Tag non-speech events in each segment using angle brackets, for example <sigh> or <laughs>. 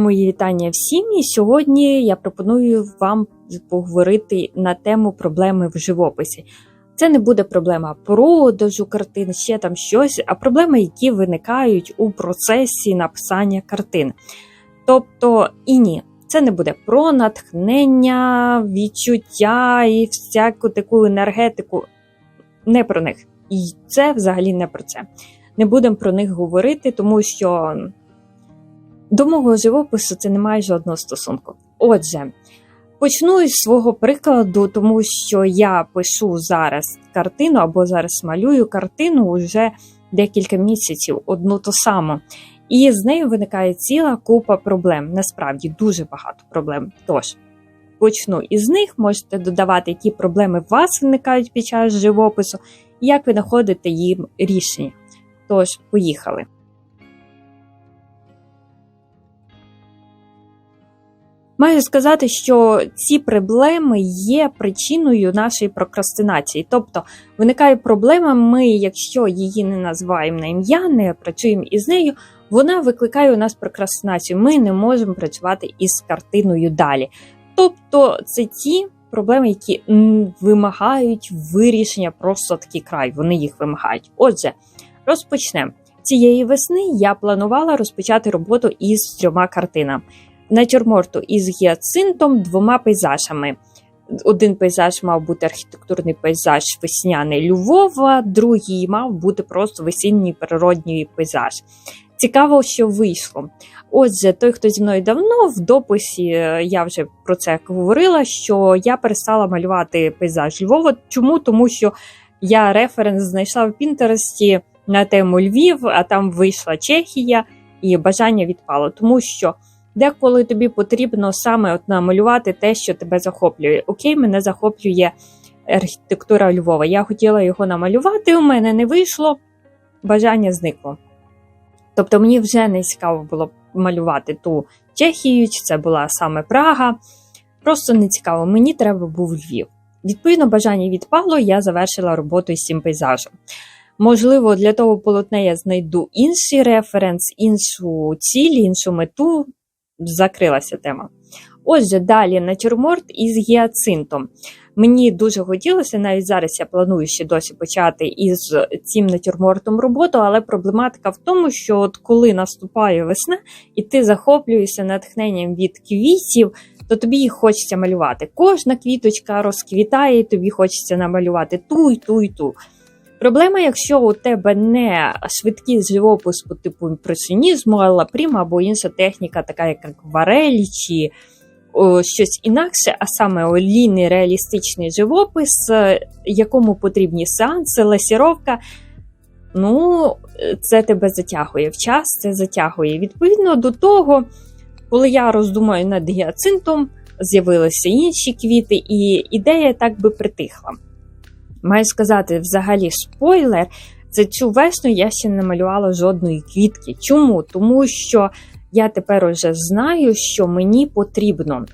Мої вітання всім. І сьогодні я пропоную вам поговорити на тему проблеми в живописі. Це не буде проблема продажу картин, ще там щось, а проблеми, які виникають у процесі написання картин. Тобто, і ні, це не буде про натхнення, відчуття і всяку таку енергетику. Не про них. І це взагалі не про це. Не будемо про них говорити, тому що до мого живопису це не має жодного стосунку. Отже, почну із свого прикладу, тому що я пишу зараз картину або зараз малюю картину вже декілька місяців, одну ту саму. І з нею виникає ціла купа проблем. Насправді дуже багато проблем. Тож, почну із них, можете додавати, які проблеми у вас виникають під час живопису, і як ви знаходите їм рішення. Тож, поїхали. Маю сказати, що ці проблеми є причиною нашої прокрастинації. Тобто виникає проблема, ми, якщо її не називаємо на ім'я, не працюємо із нею, вона викликає у нас прокрастинацію. Ми не можемо працювати із картиною далі. Тобто, це ті проблеми, які вимагають вирішення просто такий край. Вони їх вимагають. Отже, розпочнемо. Цієї весни я планувала розпочати роботу із трьома картинами натюрморту із гіацинтом двома пейзажами. Один пейзаж мав бути архітектурний пейзаж весняний Львова, другий мав бути просто весінній природній пейзаж. Цікаво, що вийшло. Отже, той, хто зі мною давно, в дописі е, я вже про це говорила, що я перестала малювати пейзаж Львова. Чому? Тому що я референс знайшла в Пінтересті на тему Львів, а там вийшла Чехія, і бажання відпало, тому що. Деколи тобі потрібно саме от намалювати те, що тебе захоплює. Окей, мене захоплює архітектура Львова. Я хотіла його намалювати, у мене не вийшло, бажання зникло. Тобто мені вже не цікаво було малювати ту Чехію, чи це була саме Прага. Просто не цікаво, мені треба був Львів. Відповідно, бажання відпало, я завершила роботу із цим пейзажем. Можливо, для того полотна я знайду інший референс, іншу ціль, іншу мету закрилася тема. Отже, далі натюрморт із гіацинтом. Мені дуже хотілося, навіть зараз я планую ще досі почати із цим натюрмортом роботу, але проблематика в тому, що от коли наступає весна, і ти захоплюєшся натхненням від квітів, то тобі їх хочеться малювати. Кожна квіточка розквітає, і тобі хочеться намалювати ту і ту і ту. Проблема, якщо у тебе не швидкий живопис по типу імпресіонізму, алапріма або інша техніка, така як акварель чи о, щось інакше, а саме олійний реалістичний живопис, е, якому потрібні сеанси, ласіровка, ну, це тебе затягує в час, це затягує. Відповідно до того, коли я роздумаю над гіацинтом, з'явилися інші квіти, і ідея так би притихла. Маю сказати, взагалі, спойлер, це цю весну я ще не малювала жодної квітки. Чому? Тому що я тепер уже знаю, що мені потрібно.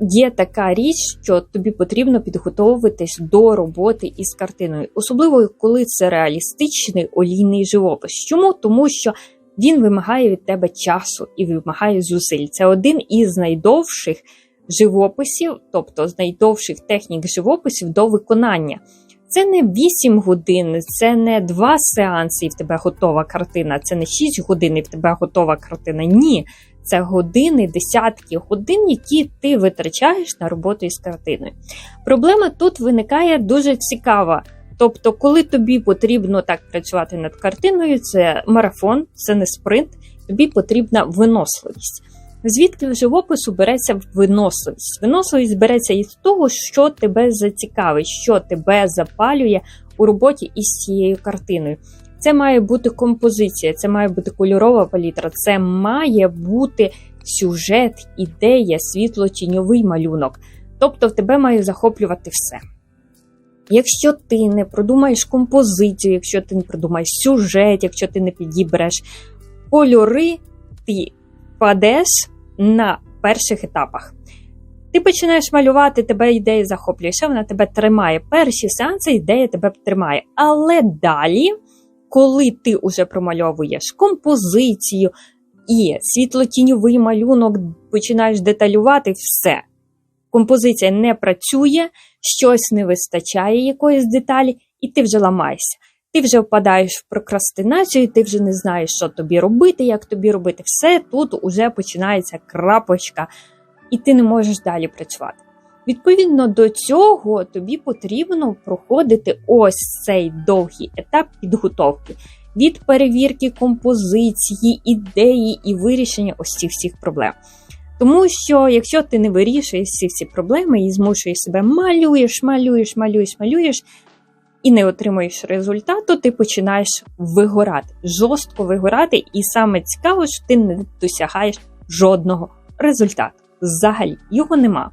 Є така річ, що тобі потрібно підготовитись до роботи із картиною, особливо коли це реалістичний олійний живопис. Чому? Тому що він вимагає від тебе часу і вимагає зусиль. Це один із найдовших живописів, тобто з найдовших технік живописів до виконання. Це не 8 годин, це не 2 сеанси, і в тебе готова картина, це не 6 годин, і в тебе готова картина. Ні. Це години, десятки годин, які ти витрачаєш на роботу із картиною. Проблема тут виникає дуже цікава. Тобто, коли тобі потрібно так працювати над картиною, це марафон, це не спринт, тобі потрібна виносливість. Звідки в живопису береться виносливість? Виносливість береться із того, що тебе зацікавить, що тебе запалює у роботі із цією картиною. Це має бути композиція, це має бути кольорова палітра, це має бути сюжет, ідея, світло-тіньовий малюнок. Тобто в тебе має захоплювати все. Якщо ти не продумаєш композицію, якщо ти не продумаєш сюжет, якщо ти не підібереш кольори, ти падеш на перших етапах. Ти починаєш малювати, тебе ідея захоплює, вона тебе тримає. Перші сеанси ідея тебе тримає. Але далі, коли ти вже промальовуєш композицію, і світло-тіньовий малюнок починаєш деталювати все. Композиція не працює, щось не вистачає якоїсь деталі, і ти вже ламаєшся. Ти вже впадаєш в прокрастинацію, ти вже не знаєш, що тобі робити, як тобі робити. Все тут уже починається крапочка, і ти не можеш далі працювати. Відповідно до цього, тобі потрібно проходити ось цей довгий етап підготовки від перевірки композиції, ідеї і вирішення ось цих всіх проблем. Тому що, якщо ти не вирішуєш всі ці проблеми і змушуєш себе малюєш, малюєш, малюєш, малюєш і не отримуєш результату, ти починаєш вигорати, жорстко вигорати, і саме цікаво, що ти не досягаєш жодного результату. Взагалі його нема.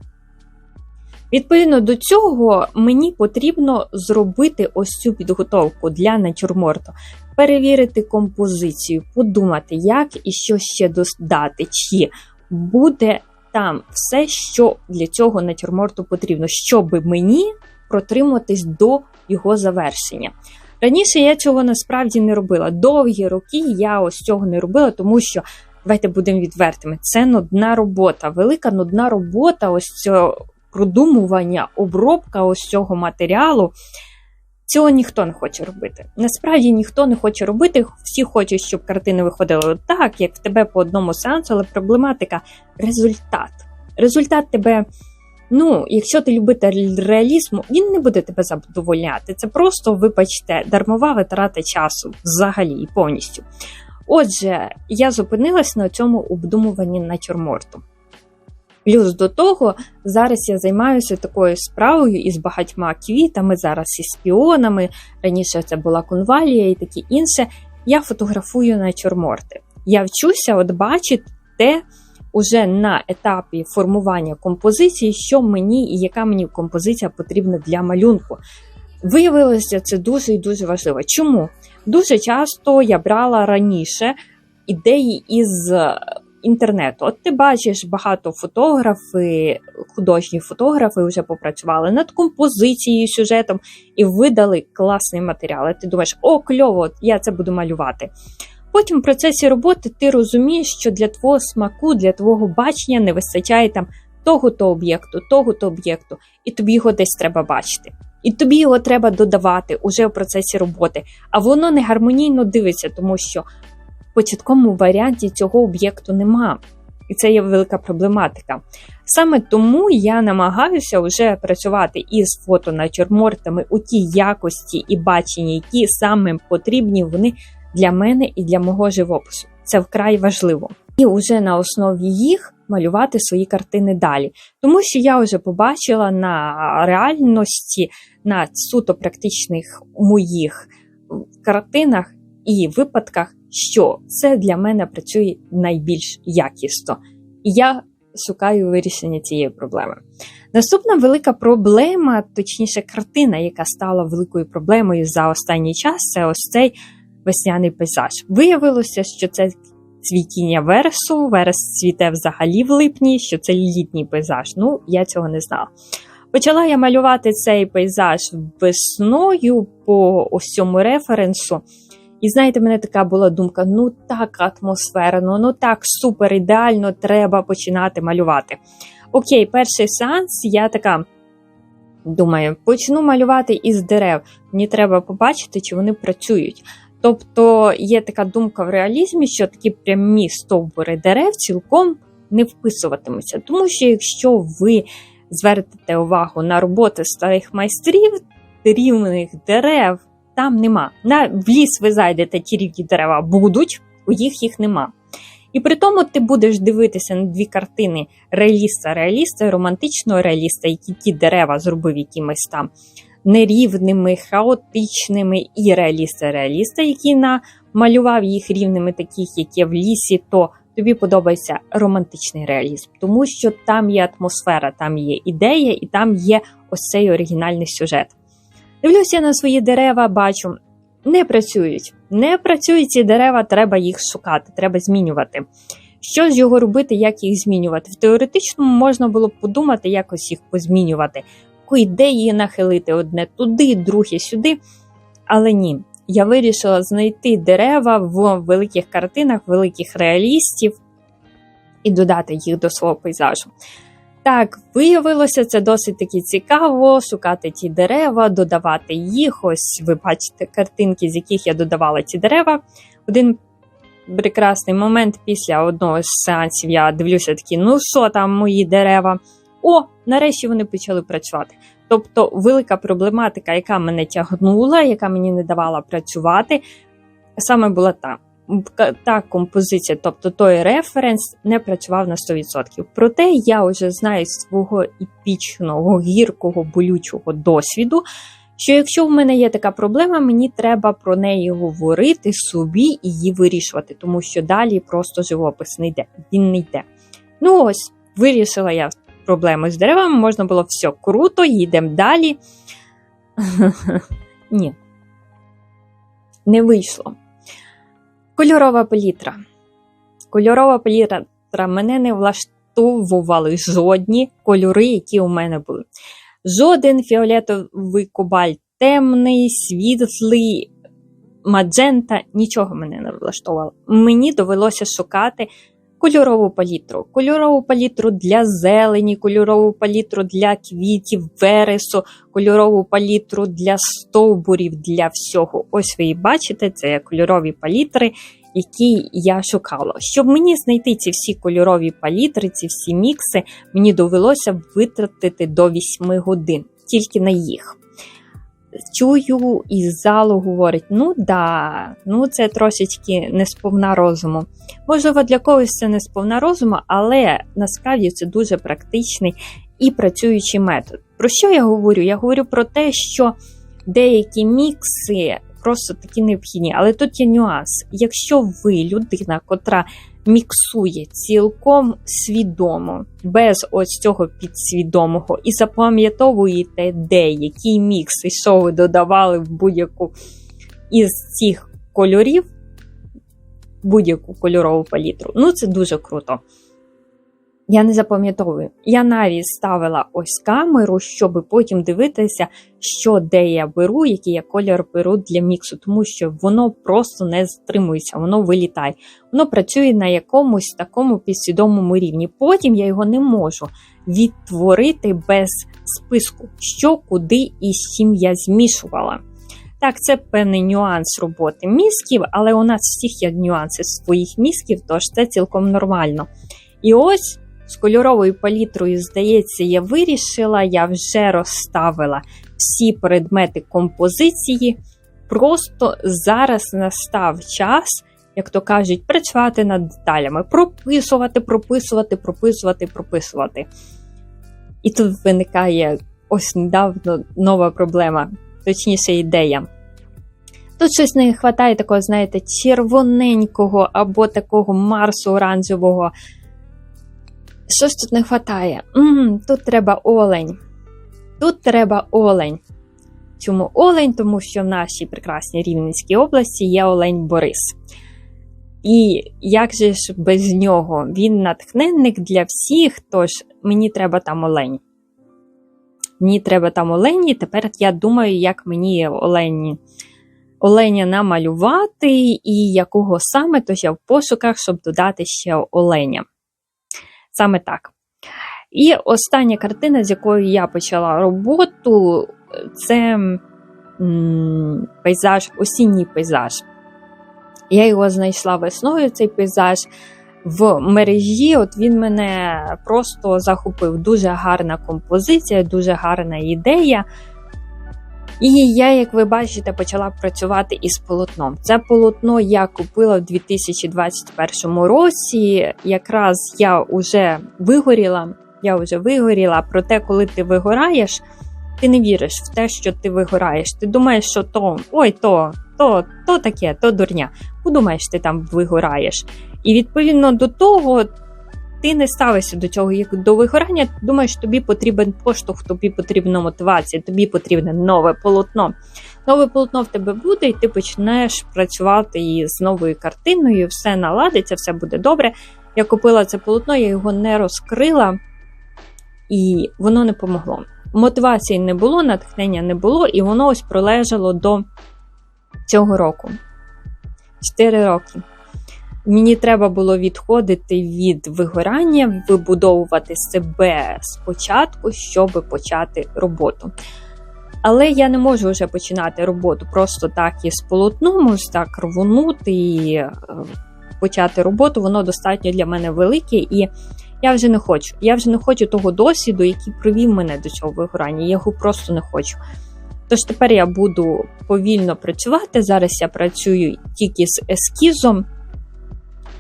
Відповідно до цього, мені потрібно зробити ось цю підготовку для натюрморту, перевірити композицію, подумати, як і що ще додати, чи буде там все, що для цього натюрморту потрібно, щоб мені протриматись до його завершення. Раніше я цього насправді не робила. Довгі роки я ось цього не робила, тому що. Давайте будемо відвертими. Це нудна робота, велика нудна робота, ось цього продумування, обробка ось цього матеріалу. Цього ніхто не хоче робити. Насправді ніхто не хоче робити. Всі хочуть, щоб картини виходили так, як в тебе по одному сеансу, але проблематика результат. Результат тебе, ну, якщо ти любитель реалізму, він не буде тебе задовольняти. Це просто, вибачте, дармова витрата часу взагалі і повністю. Отже, я зупинилась на цьому обдумуванні натюрморту. Плюс до того, зараз я займаюся такою справою із багатьма квітами, зараз із піонами. Раніше це була конвалія і таке інше. Я фотографую натюрморти. Я вчуся от бачити те уже на етапі формування композиції, що мені і яка мені композиція потрібна для малюнку. Виявилося, це дуже і дуже важливо. Чому? Дуже часто я брала раніше ідеї із інтернету. От ти бачиш багато фотографи, художні фотографи вже попрацювали над композицією, сюжетом і видали класний матеріал. І Ти думаєш, о, кльово, я це буду малювати. Потім в процесі роботи ти розумієш, що для твого смаку, для твого бачення не вистачає там того-то об'єкту, того-то об'єкту, і тобі його десь треба бачити. І тобі його треба додавати уже в процесі роботи, а воно не гармонійно дивиться, тому що в початковому варіанті цього об'єкту нема. І це є велика проблематика. Саме тому я намагаюся вже працювати із фотонатюрмортами у тій якості і баченні, які саме потрібні вони для мене і для мого живопису. Це вкрай важливо. І вже на основі їх малювати свої картини далі. Тому що я вже побачила на реальності, на суто практичних моїх картинах і випадках, що це для мене працює найбільш якісно. І я шукаю вирішення цієї проблеми. Наступна велика проблема, точніше, картина, яка стала великою проблемою за останній час, це ось цей весняний пейзаж. Виявилося, що це цвітіння вересу, верес цвіте взагалі в липні, що це літній пейзаж. Ну, я цього не знала. Почала я малювати цей пейзаж весною по ось референсу. І знаєте, мене така була думка: ну так атмосферно, ну так супер ідеально, треба починати малювати. Окей, перший сеанс, я така думаю, почну малювати із дерев. Мені треба побачити, чи вони працюють. Тобто є така думка в реалізмі, що такі прямі стовбури дерев цілком не вписуватимуться. Тому що якщо ви звернете увагу на роботи старих майстрів, рівних дерев там нема. На в ліс ви зайдете, ті рівні дерева будуть, у їх їх нема. І при тому ти будеш дивитися на дві картини реаліста, реаліста, романтичного реаліста, які ті дерева зробив якимось там нерівними, хаотичними, і реаліста-реаліста, який намалював їх рівними, таких, як є в лісі, то тобі подобається романтичний реалізм, тому що там є атмосфера, там є ідея, і там є ось цей оригінальний сюжет. Дивлюся на свої дерева, бачу, не працюють. Не працюють ці дерева, треба їх шукати, треба змінювати. Що з його робити, як їх змінювати? В теоретичному можна було б подумати, якось їх позмінювати, ідеї нахилити одне туди, друге сюди. Але ні. я вирішила знайти дерева в великих картинах, великих реалістів і додати їх до свого пейзажу. Так, виявилося це досить таки цікаво шукати ті дерева, додавати їх. Ось ви бачите картинки, з яких я додавала ті дерева. Один прекрасний момент після одного з сеансів я дивлюся такі, ну що там мої дерева? О, нарешті вони почали працювати. Тобто, велика проблематика, яка мене тягнула, яка мені не давала працювати, саме була та. Та композиція, тобто той референс, не працював на 100%. Проте я вже знаю з свого епічного, гіркого, болючого досвіду, що якщо в мене є така проблема, мені треба про неї говорити собі і її вирішувати, тому що далі просто живопис не йде. Він не йде. Ну ось, вирішила я проблеми з деревами, можна було все круто, їдемо далі. <laughs> Ні, не вийшло. Кольорова палітра. Кольорова палітра мене не влаштовували жодні кольори, які у мене були. Жоден фіолетовий кобальт, темний, світлий, маджента, нічого мене не влаштовувало. Мені довелося шукати кольорову палітру. Кольорову палітру для зелені, кольорову палітру для квітів, вересу, кольорову палітру для стовбурів, для всього. Ось ви і бачите, це кольорові палітри, які я шукала. Щоб мені знайти ці всі кольорові палітри, ці всі мікси, мені довелося витратити до 8 годин тільки на їх. Чую, із залу говорить: ну да, ну це трошечки не сповна розуму. Можливо, для когось це не сповна розуму, але насправді це дуже практичний і працюючий метод. Про що я говорю? Я говорю про те, що деякі мікси просто такі необхідні. Але тут є нюанс. Якщо ви людина, котра міксує цілком свідомо, без ось цього підсвідомого, і запам'ятовуєте, де який мікс і що ви додавали в будь-яку із цих кольорів, будь-яку кольорову палітру, ну це дуже круто. Я не запам'ятовую. Я навіть ставила ось камеру, щоб потім дивитися, що де я беру, який я колір беру для міксу, тому що воно просто не затримується, воно вилітає. Воно працює на якомусь такому підсвідомому рівні. Потім я його не можу відтворити без списку, що, куди і з чим я змішувала. Так, це певний нюанс роботи мізків, але у нас всіх є нюанси своїх мізків, тож це цілком нормально. І ось з кольоровою палітрою, здається, я вирішила, я вже розставила всі предмети композиції. Просто зараз настав час, як то кажуть, працювати над деталями, прописувати, прописувати, прописувати, прописувати. І тут виникає ось недавно нова проблема, точніше, ідея. Тут щось не вистачає такого, знаєте, червоненького або такого марсу оранжевого. Що ж тут не вистачає? Тут треба олень. Тут треба олень. Чому олень? Тому що в нашій прекрасній Рівненській області є олень Борис. І як же ж без нього? Він натхненник для всіх, тож мені треба там олень. Мені треба там олені. Тепер я думаю, як мені олені, оленя намалювати і якого саме, тож я в пошуках, щоб додати ще оленя. Саме так. І остання картина, з якою я почала роботу, це пейзаж, осінній пейзаж. Я його знайшла весною, цей пейзаж в мережі. От він мене просто захопив. Дуже гарна композиція, дуже гарна ідея. І я, як ви бачите, почала працювати із полотном. Це полотно я купила в 2021 році. Якраз я вже вигоріла. Я вже вигоріла. Проте, коли ти вигораєш, ти не віриш в те, що ти вигораєш. Ти думаєш, що то ой, то, то, то таке, то дурня. Подумаєш, ти там вигораєш. І відповідно до того ти не ставишся до цього як до вигорання, думаєш, тобі потрібен поштовх, тобі потрібна мотивація, тобі потрібне нове полотно. Нове полотно в тебе буде, і ти почнеш працювати із новою картиною, все наладиться, все буде добре. Я купила це полотно, я його не розкрила, і воно не помогло. Мотивації не було, натхнення не було, і воно ось пролежало до цього року. 4 роки. Мені треба було відходити від вигорання, вибудовувати себе спочатку, щоб почати роботу. Але я не можу вже починати роботу просто так і з полотном, ось так рвонути і е, почати роботу. Воно достатньо для мене велике, і я вже не хочу. Я вже не хочу того досвіду, який привів мене до цього вигорання. Я його просто не хочу. Тож тепер я буду повільно працювати. Зараз я працюю тільки з ескізом.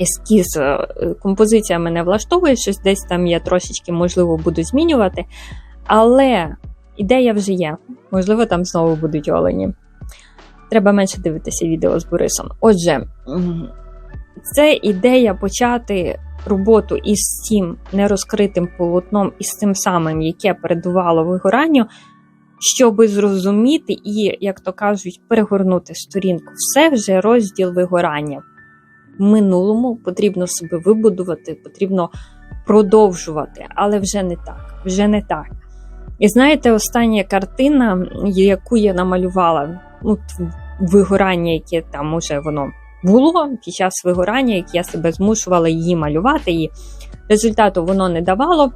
Ескіз, е, композиція мене влаштовує, щось десь там я трошечки, можливо, буду змінювати. Але ідея вже є. Можливо, там знову будуть олені. Треба менше дивитися відео з Борисом. Отже, це ідея почати роботу із цим нерозкритим полотном, із тим самим, яке передувало вигоранню, щоб зрозуміти і, як то кажуть, перегорнути сторінку. Все вже розділ вигорання. Минулому потрібно себе вибудувати, потрібно продовжувати, але вже не так. Вже не так. І знаєте, остання картина, яку я намалювала, ну, вигорання, яке там уже воно було під час вигорання, як я себе змушувала її малювати, і результату воно не давало.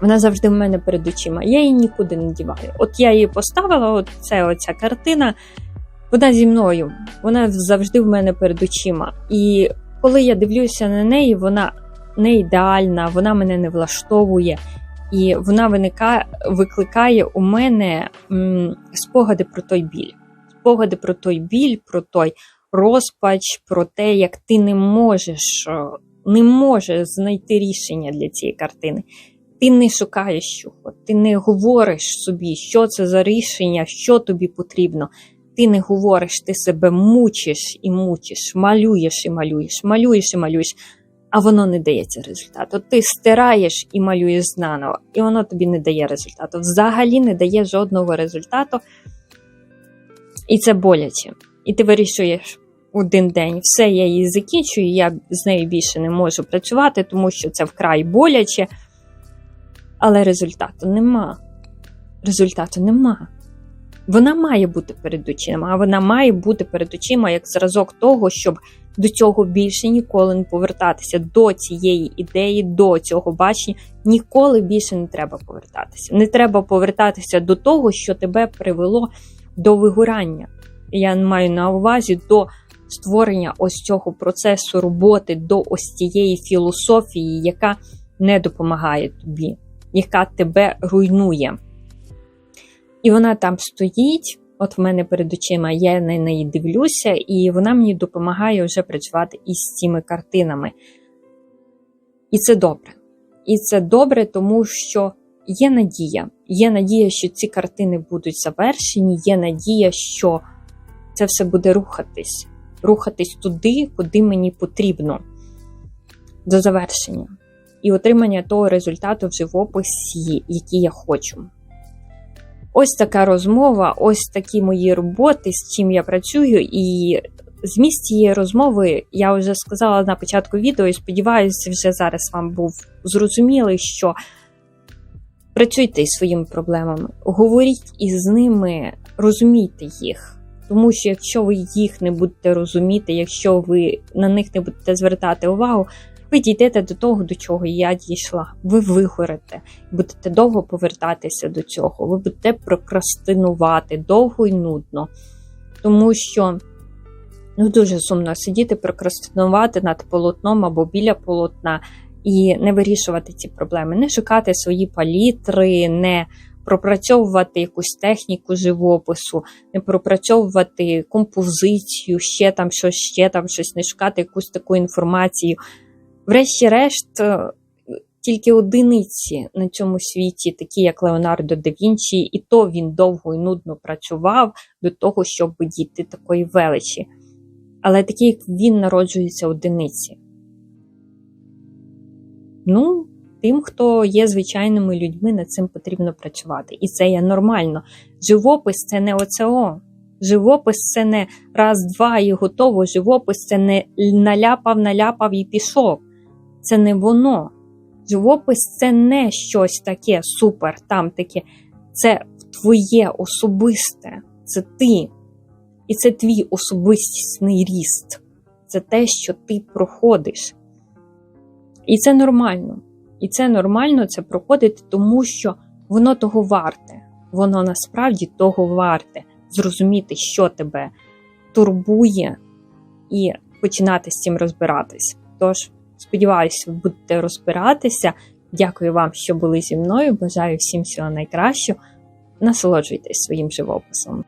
Вона завжди в мене перед очима. Я її нікуди не діваю. От я її поставила, от це оця картина, вона зі мною, вона завжди в мене перед очима. І коли я дивлюся на неї, вона не ідеальна, вона мене не влаштовує. І вона виникає, викликає у мене м, спогади про той біль. Спогади про той біль, про той розпач, про те, як ти не можеш, не можеш знайти рішення для цієї картини. Ти не шукаєш чого, ти не говориш собі, що це за рішення, що тобі потрібно. Ти не говориш, ти себе мучиш і мучиш, малюєш і малюєш, малюєш і малюєш, а воно не дається результату. Ти стираєш і малюєш знаново, і воно тобі не дає результату. Взагалі не дає жодного результату. І це боляче. І ти вирішуєш один день, все, я її закінчую, я з нею більше не можу працювати, тому що це вкрай боляче. Але результату нема. Результату нема. Вона має бути перед очима, а вона має бути перед очима як зразок того, щоб до цього більше ніколи не повертатися, до цієї ідеї, до цього бачення. Ніколи більше не треба повертатися. Не треба повертатися до того, що тебе привело до вигорання. Я маю на увазі до створення ось цього процесу роботи, до ось цієї філософії, яка не допомагає тобі, яка тебе руйнує. І вона там стоїть, от в мене перед очима, я на неї дивлюся, і вона мені допомагає вже працювати із цими картинами. І це добре. І це добре, тому що є надія. Є надія, що ці картини будуть завершені, є надія, що це все буде рухатись, рухатись туди, куди мені потрібно до завершення. І отримання того результату в живописі, який я хочу. Ось така розмова, ось такі мої роботи, з чим я працюю, і зміст цієї розмови я вже сказала на початку відео, і сподіваюся, вже зараз вам був зрозумілий, що працюйте із своїми проблемами, говоріть із ними, розумійте їх. Тому що якщо ви їх не будете розуміти, якщо ви на них не будете звертати увагу, ви дійдете до того, до чого я дійшла. Ви вигорите, будете довго повертатися до цього, ви будете прокрастинувати довго і нудно. Тому що ну, дуже сумно сидіти, прокрастинувати над полотном або біля полотна і не вирішувати ці проблеми, не шукати свої палітри, не пропрацьовувати якусь техніку живопису, не пропрацьовувати композицію, ще там щось, ще там щось, не шукати якусь таку інформацію. Врешті-решт, е, тільки одиниці на цьому світі, такі як Леонардо да Вінчі, і то він довго і нудно працював до того, щоб дійти такої величі. Але такі, як він народжується одиниці. Ну, тим, хто є звичайними людьми, над цим потрібно працювати. І це є нормально. Живопис це не ОЦО. Живопис це не раз-два і готово. Живопис це не наляпав, наляпав і пішов. Це не воно. Живопис це не щось таке супер, там таке. Це твоє особисте, це ти. І це твій особистісний ріст, це те, що ти проходиш. І це нормально. І це нормально це проходити, тому що воно того варте. Воно насправді того варте зрозуміти, що тебе турбує, і починати з цим розбиратись. Тож, сподіваюся, ви будете розбиратися. Дякую вам, що були зі мною. Бажаю всім всього найкращого. Насолоджуйтесь своїм живописом.